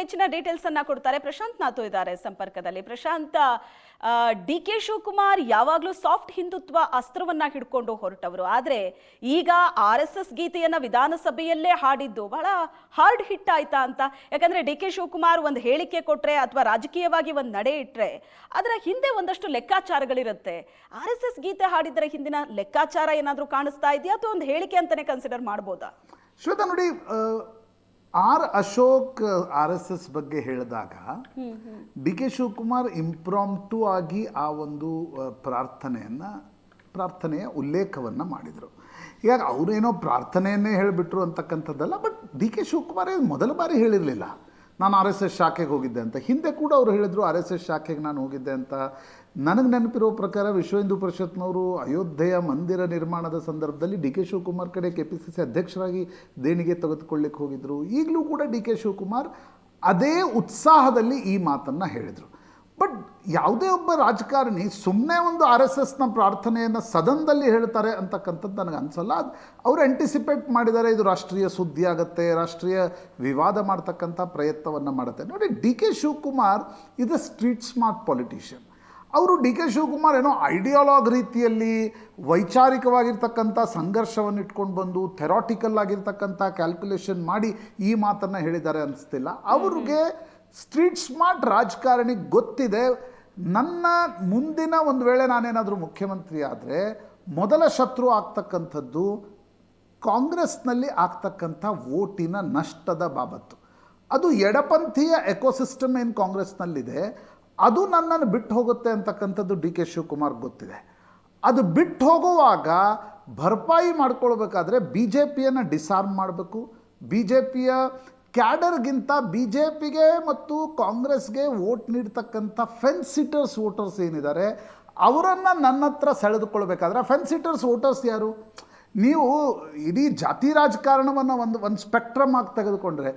ಹೆಚ್ಚಿನ ಡೀಟೇಲ್ಸ್ ಅನ್ನ ಕೊಡ್ತಾರೆ. ಪ್ರಶಾಂತ್ ನಾಥು ಇದ್ದಾರೆ ಸಂಪರ್ಕದಲ್ಲಿ. ಪ್ರಶಾಂತ್ ಡಿ ಕೆ ಶಿವಕುಮಾರ್ ಯಾವಾಗಲೂ ಸಾಫ್ಟ್ ಹಿಂದುತ್ವ ಅಸ್ತ್ರವನ್ನ ಹಿಡ್ಕೊಂಡು ಹೊರಟವರು. ಆದ್ರೆ ಈಗ ಆರ್ ಎಸ್ ಎಸ್ ಗೀತೆಯನ್ನ ವಿಧಾನಸಭೆಯಲ್ಲೇ ಹಾಡಿದ್ದು ಬಹಳ ಹಾರ್ಡ್ ಹಿಟ್ ಆಯ್ತಾ ಅಂತ. ಯಾಕಂದ್ರೆ ಡಿ ಕೆ ಶಿವಕುಮಾರ್ ಒಂದು ಹೇಳಿಕೆ ಕೊಟ್ರೆ ಅಥವಾ ರಾಜಕೀಯವಾಗಿ ಒಂದು ನಡೆ ಇಟ್ರೆ ಅದರ ಹಿಂದೆ ಒಂದಷ್ಟು ಲೆಕ್ಕಾಚಾರಗಳಿರುತ್ತೆ. ಆರ್ ಎಸ್ ಎಸ್ ಗೀತೆ ಹಾಡಿದ್ರೆ ಹಿಂದಿನ ಲೆಕ್ಕಾಚಾರ ಏನಾದ್ರೂ ಕಾಣಿಸ್ತಾ ಇದೆಯಾ? ಅಥವಾ ಒಂದು ಹೇಳಿಕೆ ಅಂತಾನೆ ಕನ್ಸಿಡರ್ ಮಾಡ್ಬೋದಾ? ಶ್ವೇತಾ, ನೋಡಿ R Ashok R S S ಬಗ್ಗೆ ಹೇಳಿದಾಗ ಡಿ ಕೆ ಶಿವಕುಮಾರ್ ಇಂಪ್ರಾಂಪ್ಟು ಆಗಿ ಆ ಒಂದು ಪ್ರಾರ್ಥನೆಯನ್ನ, ಪ್ರಾರ್ಥನೆಯ ಉಲ್ಲೇಖವನ್ನು ಮಾಡಿದರು. ಈಗ ಅವರೇನೋ ಪ್ರಾರ್ಥನೆಯನ್ನೇ ಹೇಳಿಬಿಟ್ರು ಅಂತಕ್ಕಂಥದ್ದಲ್ಲ, ಬಟ್ ಡಿ ಕೆ ಶಿವಕುಮಾರ್ ಮೊದಲ ಬಾರಿ ಹೇಳಿರಲಿಲ್ಲ. ನಾನು ಆರ್ ಎಸ್ ಎಸ್ ಶಾಖೆಗೆ ಹೋಗಿದ್ದೆ ಅಂತ. ಹಿಂದೆ ಕೂಡ ಅವರು ಹೇಳಿದರು, ಆರ್ ಎಸ್ ಎಸ್ ಶಾಖೆಗೆ ನಾನು ಹೋಗಿದ್ದೆ ಅಂತ. ನನಗೆ ನೆನಪಿರೋ ಪ್ರಕಾರ ವಿಶ್ವ ಹಿಂದೂ ಪರಿಷತ್ನವರು ಅಯೋಧ್ಯೆಯ ಮಂದಿರ ನಿರ್ಮಾಣದ ಸಂದರ್ಭದಲ್ಲಿ ಡಿ ಕೆ ಶಿವಕುಮಾರ್ ಕಡೆ ಕೆ ಪಿ ಸಿ ಸಿ ಅಧ್ಯಕ್ಷರಾಗಿ ದೇಣಿಗೆ ತೆಗೆದುಕೊಳ್ಳಿಕ್ಕೆ ಹೋಗಿದ್ದರು ಈಗಲೂ ಕೂಡ ಡಿ ಕೆ ಶಿವಕುಮಾರ್ ಅದೇ ಉತ್ಸಾಹದಲ್ಲಿ ಈ ಮಾತನ್ನು ಹೇಳಿದರು. ಬಟ್ ಯಾವುದೇ ಒಬ್ಬ ರಾಜಕಾರಣಿ ಸುಮ್ಮನೆ ಒಂದು ಆರ್ ಎಸ್ ಎಸ್ನ ಪ್ರಾರ್ಥನೆಯನ್ನು ಸದನದಲ್ಲಿ ಹೇಳ್ತಾರೆ ಅಂತಕ್ಕಂಥದ್ದು ನನಗೆ ಅನಿಸಲ್ಲ. ಅದು ಅವರು ಆಂಟಿಸಿಪೇಟ್ ಮಾಡಿದ್ದಾರೆ ಇದು ರಾಷ್ಟ್ರೀಯ ಸುದ್ದಿ ಆಗುತ್ತೆ ರಾಷ್ಟ್ರೀಯ ವಿವಾದ ಮಾಡ್ತಕ್ಕಂಥ ಪ್ರಯತ್ನವನ್ನು ಮಾಡುತ್ತೆ. ನೋಡಿ ಡಿ ಕೆ ಶಿವಕುಮಾರ್ ಇದು ಸ್ಟ್ರೀಟ್ ಸ್ಮಾರ್ಟ್ ಪೊಲಿಟಿಷಿಯನ್ ಅವರು ಡಿ ಕೆ ಶಿವಕುಮಾರ್ ಏನೋ ಐಡಿಯಾಲಾಗ್ ರೀತಿಯಲ್ಲಿ ವೈಚಾರಿಕವಾಗಿರ್ತಕ್ಕಂಥ ಸಂಘರ್ಷವನ್ನು ಇಟ್ಕೊಂಡು ಬಂದು ಥೆರಾಟಿಕಲ್ ಆಗಿರ್ತಕ್ಕಂಥ ಕ್ಯಾಲ್ಕುಲೇಷನ್ ಮಾಡಿ ಈ ಮಾತನ್ನು ಹೇಳಿದ್ದಾರೆ ಅನಿಸ್ತಿಲ್ಲ. ಅವ್ರಿಗೆ ಸ್ಟ್ರೀಟ್ ಸ್ಮಾರ್ಟ್ ರಾಜಕಾರಣಿ ಗೊತ್ತಿದೆ. ನನ್ನ ಮುಂದಿನ ಒಂದು ವೇಳೆ ನಾನೇನಾದರೂ ಮುಖ್ಯಮಂತ್ರಿ ಆದರೆ ಮೊದಲ ಶತ್ರು ಆಗ್ತಕ್ಕಂಥದ್ದು ಕಾಂಗ್ರೆಸ್ನಲ್ಲಿ ಆಗ್ತಕ್ಕಂಥ ವೋಟಿನ ನಷ್ಟದ ಬಾಬತ್ತು. ಅದು ಎಡಪಂಥೀಯ ಎಕೋಸಿಸ್ಟಮ್ ಏನು ಕಾಂಗ್ರೆಸ್ನಲ್ಲಿದೆ, ಅದು ನನ್ನನ್ನು ಬಿಟ್ಟು ಹೋಗುತ್ತೆ ಅಂತಕ್ಕಂಥದ್ದು ಡಿ ಕೆ ಶಿವಕುಮಾರ್ ಗೊತ್ತಿದೆ. ಅದು ಬಿಟ್ಟು ಹೋಗುವಾಗ ಭರ್ಪಾಯಿ ಮಾಡ್ಕೊಳ್ಬೇಕಾದ್ರೆ ಬಿ ಜೆ ಪಿಯನ್ನು ಡಿಸಾರ್ಮ್ ಮಾಡಬೇಕು. ಬಿ ಜೆ ಪಿಯ ಕ್ಯಾಡರ್ಗಿಂತ ಬಿ ಜೆ ಪಿಗೆ ಮತ್ತು ಕಾಂಗ್ರೆಸ್ಗೆ ವೋಟ್ ನೀಡ್ತಕ್ಕಂಥ ಫೆನ್ ಸಿಟರ್ಸ್ ವೋಟರ್ಸ್ ಏನಿದ್ದಾರೆ, ಅವರನ್ನು ನನ್ನ ಹತ್ರ ಸೆಳೆದುಕೊಳ್ಬೇಕಾದ್ರೆ ಫೆನ್ ಸಿಟರ್ಸ್ ವೋಟರ್ಸ್ ಯಾರು? ನೀವು ಇಡೀ ಜಾತಿ ರಾಜಕಾರಣವನ್ನು ಒಂದು ಒಂದು ಸ್ಪೆಕ್ಟ್ರಮ್ ಆಗಿ ತೆಗೆದುಕೊಂಡ್ರೆ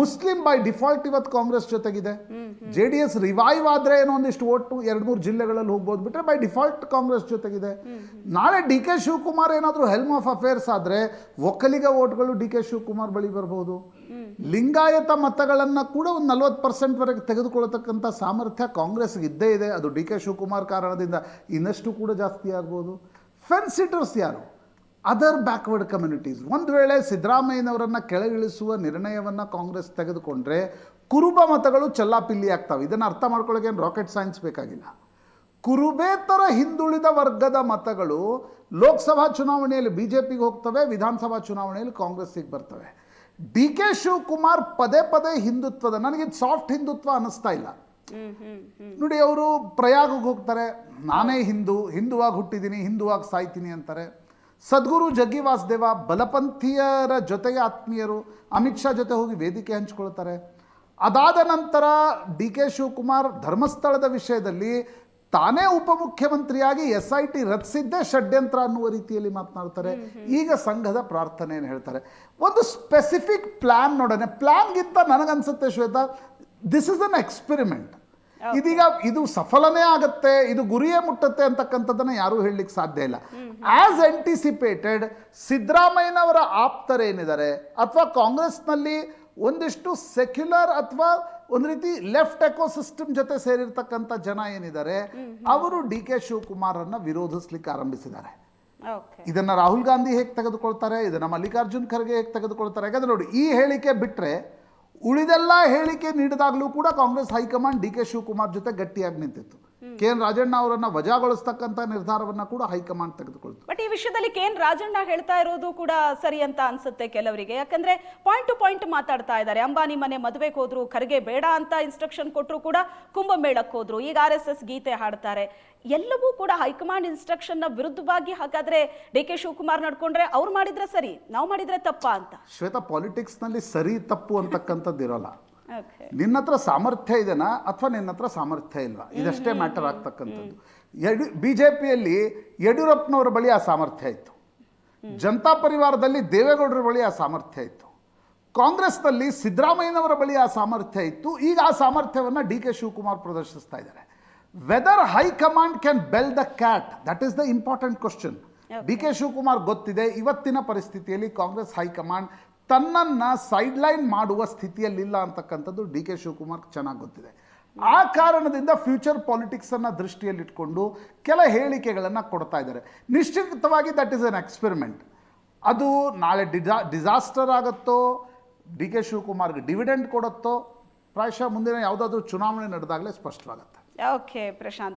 ಮುಸ್ಲಿಂ ಬೈ ಡಿಫಾಲ್ಟ್ ಇವತ್ತು ಕಾಂಗ್ರೆಸ್ ಜೊತೆಗಿದೆ. ಜೆ ಡಿ ಎಸ್ ರಿವೈವ್ ಆದರೆ ಏನೋ ಒಂದಿಷ್ಟು ಓಟು ಎರಡು, ಮೂರು ಜಿಲ್ಲೆಗಳಲ್ಲಿ ಹೋಗ್ಬೋದು ಬಿಟ್ರೆ ಬೈ ಡಿಫಾಲ್ಟ್ ಕಾಂಗ್ರೆಸ್ ಜೊತೆಗಿದೆ. ನಾಳೆ ಡಿ ಕೆ ಶಿವಕುಮಾರ್ ಏನಾದರೂ ಹೆಲ್ಮ್ ಆಫ್ ಅಫೇರ್ಸ್ ಆದರೆ ಒಕ್ಕಲಿಗ ಓಟ್ಗಳು ಡಿ ಕೆ ಶಿವಕುಮಾರ್ ಬಳಿ ಬರ್ಬೋದು. ಲಿಂಗಾಯತ ಮತಗಳನ್ನು ಕೂಡ ಒಂದು ನಲ್ವತ್ತು ಪರ್ಸೆಂಟ್ವರೆಗೆ ತೆಗೆದುಕೊಳ್ಳತಕ್ಕಂಥ ಸಾಮರ್ಥ್ಯ ಕಾಂಗ್ರೆಸ್ಗೆ ಇದ್ದೇ ಇದೆ. ಅದು ಡಿ ಕೆ ಶಿವಕುಮಾರ್ ಕಾರಣದಿಂದ ಇನ್ನಷ್ಟು ಕೂಡ ಜಾಸ್ತಿ ಆಗ್ಬೋದು. ಫೆನ್ಸಿಟರ್ಸ್ ಯಾರು? ಅದರ್ ಬ್ಯಾಕ್ವರ್ಡ್ ಕಮ್ಯುನಿಟೀಸ್ ಒಂದು ವೇಳೆ ಸಿದ್ದರಾಮಯ್ಯನವರನ್ನು ಕೆಳಗಿಳಿಸುವ ನಿರ್ಣಯವನ್ನು ಕಾಂಗ್ರೆಸ್ ತೆಗೆದುಕೊಂಡ್ರೆ ಕುರುಬ ಮತಗಳು ಚಲ್ಲಾಪಿಲ್ಲಿ ಆಗ್ತವೆ. ಇದನ್ನು ಅರ್ಥ ಮಾಡ್ಕೊಳ್ಳೋಕೆ ಏನು ರಾಕೆಟ್ ಸೈನ್ಸ್ ಬೇಕಾಗಿಲ್ಲ. ಕುರುಬೇತರ ಹಿಂದುಳಿದ ವರ್ಗದ ಮತಗಳು ಲೋಕಸಭಾ ಚುನಾವಣೆಯಲ್ಲಿ ಬಿ ಜೆ ಪಿಗೆ ಹೋಗ್ತವೆ, ವಿಧಾನಸಭಾ ಚುನಾವಣೆಯಲ್ಲಿ ಕಾಂಗ್ರೆಸ್ಸಿಗೆ ಬರ್ತವೆ. ಡಿ ಕೆ ಶಿವಕುಮಾರ್ ಪದೇ ಪದೇ ಹಿಂದುತ್ವದ ನನಗಿದು ಸಾಫ್ಟ್ ಹಿಂದುತ್ವ ಅನ್ನಿಸ್ತಾ ಇಲ್ಲ. ನೋಡಿ, ಅವರು ಪ್ರಯಾಗಕ್ಕೆ ಹೋಗ್ತಾರೆ. ನಾನೇ ಹಿಂದೂ, ಹಿಂದುವಾಗಿ ಹುಟ್ಟಿದ್ದೀನಿ, ಹಿಂದುವಾಗಿ ಸಾಯ್ತೀನಿ ಅಂತಾರೆ. ಸದ್ಗುರು ಜಗ್ಗಿ ವಾಸುದೇವ ಬಲಪಂಥೀಯರ ಜೊತೆಗೆ ಆತ್ಮೀಯರು ಅಮಿತ್ ಶಾ ಜೊತೆ ಹೋಗಿ ವೇದಿಕೆ ಹಂಚ್ಕೊಳ್ತಾರೆ. ಅದಾದ ನಂತರ ಡಿ ಕೆ ಶಿವಕುಮಾರ್ ಧರ್ಮಸ್ಥಳದ ವಿಷಯದಲ್ಲಿ ತಾನೇ ಉಪಮುಖ್ಯಮಂತ್ರಿಯಾಗಿ ಎಸ್ ಐ ಟಿ ರಚಿಸಿದ್ದೇ ಷಡ್ಯಂತ್ರ ಅನ್ನುವ ರೀತಿಯಲ್ಲಿ ಮಾತನಾಡ್ತಾರೆ. ಈಗ ಸಂಘದ ಪ್ರಾರ್ಥನೆಯನ್ನು ಹೇಳ್ತಾರೆ. ಒಂದು ಸ್ಪೆಸಿಫಿಕ್ ಪ್ಲ್ಯಾನ್ ನೋಡೋಣ. ಪ್ಲ್ಯಾನ್ಗಿಂತ ನನಗನ್ಸುತ್ತೆ Shweta this is an experiment ಇದೀಗ ಇದು ಸಫಲನೇ ಆಗತ್ತೆ ಇದು ಗುರಿಯೇ ಮುಟ್ಟತ್ತೆ ಅಂತಕ್ಕಂಥದ್ದನ್ನ ಯಾರೂ ಹೇಳಲಿಕ್ಕೆ ಸಾಧ್ಯ ಇಲ್ಲ. ಆಸ್ ಆಂಟಿಸಿಪೇಟೆಡ್ ಸಿದ್ದರಾಮಯ್ಯನವರ ಆಪ್ತರೇನಿದ್ದಾರೆ? ಅಥವಾ ಕಾಂಗ್ರೆಸ್ನಲ್ಲಿ ಒಂದಿಷ್ಟು ಸೆಕ್ಯುಲರ್ ಅಥವಾ ಒಂದು ರೀತಿ ಲೆಫ್ಟ್ ಎಕೋಸಿಸ್ಟಮ್ ಜೊತೆ ಸೇರಿರ್ತಕ್ಕಂಥ ಜನ ಏನಿದ್ದಾರೆ? ಅವರು ಡಿ ಕೆ ಶಿವಕುಮಾರನ್ನ ವಿರೋಧಿಸ್ಲಿಕ್ಕೆ ಆರಂಭಿಸಿದ್ದಾರೆ. ಇದನ್ನ ರಾಹುಲ್ ಗಾಂಧಿ ಹೇಗೆ ತೆಗೆದುಕೊಳ್ತಾರೆ? ಇದನ್ನ ಮಲ್ಲಿಕಾರ್ಜುನ್ ಖರ್ಗೆ ಹೇಗೆ ತೆಗೆದುಕೊಳ್ತಾರೆ? ಯಾಕಂದ್ರೆ ನೋಡಿ ಈ ಹೇಳಿಕೆ ಬಿಟ್ಟರೆ ಉಳಿದೆಲ್ಲ ಹೇಳಿಕೆ ನೀಡಿದಾಗಲೂ ಕೂಡ Congress high command D K Shivakumar ಜೊತೆ ಗಟ್ಟಿಯಾಗಿ ನಿಂತಿತ್ತು. ಕೆ ಎನ್ ರಾಜಣ್ಣ ಅವರನ್ನ ವಜಾಗೊಳಿಸ್ತಕ್ಕಂಥ ನಿರ್ಧಾರವನ್ನ ಕೂಡ ಹೈಕಮಾಂಡ್ ತೆಗೆದುಕೊಳ್ತು ಬಟ್ ಈ ವಿಷಯದಲ್ಲಿ ಕೆ ಎನ್ ರಾಜಣ್ಣ ಹೇಳ್ತಾ ಇರೋದು ಕೂಡ ಸರಿ ಅಂತ ಅನ್ಸುತ್ತೆ ಕೆಲವರಿಗೆ. ಯಾಕಂದ್ರೆ ಪಾಯಿಂಟ್ ಟು ಪಾಯಿಂಟ್ ಮಾತಾಡ್ತಾ ಇದ್ದಾರೆ. ಅಂಬಾನಿ ಮನೆ ಮದುವೆಗೆ ಹೋದ್ರು ಖರ್ಗೆ ಬೇಡ ಅಂತ ಇನ್ಸ್ಟ್ರಕ್ಷನ್ ಕೊಟ್ಟರು ಕೂಡ ಕುಂಭಮೇಳಕ್ಕೆ ಹೋದ್ರು. ಈಗ ಆರ್ ಎಸ್ ಎಸ್ ಗೀತೆ ಹಾಡ್ತಾರೆ. ಎಲ್ಲವೂ ಕೂಡ ಹೈಕಮಾಂಡ್ ಇನ್ಸ್ಟ್ರಕ್ಷನ್ನ ವಿರುದ್ಧವಾಗಿ ಹಾಗಾದ್ರೆ ಡಿ ಕೆ ಶಿವಕುಮಾರ್ ನಡ್ಕೊಂಡ್ರೆ ಅವ್ರು ಮಾಡಿದ್ರೆ ಸರಿ ನಾವು ಮಾಡಿದ್ರೆ ತಪ್ಪಾ ಅಂತ. ಶ್ವೇತಾ ಪಾಲಿಟಿಕ್ಸ್ನಲ್ಲಿ ಸರಿ ತಪ್ಪು ಅಂತಕ್ಕಂಥದ್ದು ಇರೋಲ್ಲ. ನಿನ್ನ ಹತ್ರ ಸಾಮರ್ಥ್ಯ ಇದೆನಾ ಅಥವಾ ನಿನ್ನ ಹತ್ರ ಸಾಮರ್ಥ್ಯ ಇಲ್ವಾ? ಇದಷ್ಟೇ ಮ್ಯಾಟರ್ ಆಗ್ತಕ್ಕಂಥದ್ದು. ಯಡಿ ಬಿ ಜೆ ಪಿಯಲ್ಲಿ ಯಡಿಯೂರಪ್ಪನವರ ಬಳಿ ಆ ಸಾಮರ್ಥ್ಯ ಇತ್ತು. ಜನತಾ ಪರಿವಾರದಲ್ಲಿ ದೇವೇಗೌಡರ ಬಳಿ ಆ ಸಾಮರ್ಥ್ಯ ಇತ್ತು. ಕಾಂಗ್ರೆಸ್ನಲ್ಲಿ ಸಿದ್ದರಾಮಯ್ಯನವರ ಬಳಿ ಆ ಸಾಮರ್ಥ್ಯ ಇತ್ತು. ಈಗ ಆ ಸಾಮರ್ಥ್ಯವನ್ನು ಡಿ ಕೆ ಶಿವಕುಮಾರ್ ಪ್ರದರ್ಶಿಸ್ತಾ ಇದ್ದಾರೆ. Whether high command can bell the cat that is the important question D K Shivakumar ಗೊತ್ತಿದೆ ಇವತ್ತಿನ ಪರಿಸ್ಥಿತಿಯಲ್ಲಿ ಕಾಂಗ್ರೆಸ್ ಹೈಕಮಾಂಡ್ ತನ್ನನ್ನು ಸೈಡ್ಲೈನ್ ಮಾಡುವ ಸ್ಥಿತಿಯಲ್ಲಿಲ್ಲ ಅಂತಕ್ಕಂಥದ್ದು ಡಿ ಕೆ ಶಿವಕುಮಾರ್ ಚೆನ್ನಾಗಿ ಗೊತ್ತಿದೆ. ಆ ಕಾರಣದಿಂದ ಫ್ಯೂಚರ್ ಪಾಲಿಟಿಕ್ಸನ್ನು ದೃಷ್ಟಿಯಲ್ಲಿಟ್ಕೊಂಡು ಕೆಲ ಹೇಳಿಕೆಗಳನ್ನು ಕೊಡ್ತಾ ಇದ್ದಾರೆ. ನಿಶ್ಚಿತವಾಗಿ ದಟ್ ಈಸ್ ಎನ್ ಎಕ್ಸ್ಪೆರಿಮೆಂಟ್ ಅದು ನಾಳೆ ಡಿಜಾ ಡಿಸಾಸ್ಟರ್ ಆಗುತ್ತೋ, ಡಿ ಕೆ ಶಿವಕುಮಾರ್ಗೆ ಡಿವಿಡೆಂಡ್ ಕೊಡುತ್ತೋ, ಪ್ರಾಯಶಃ ಮುಂದಿನ ಯಾವುದಾದ್ರೂ ಚುನಾವಣೆ ನಡೆದಾಗಲೇ ಸ್ಪಷ್ಟವಾಗುತ್ತೆ. Okay Prashant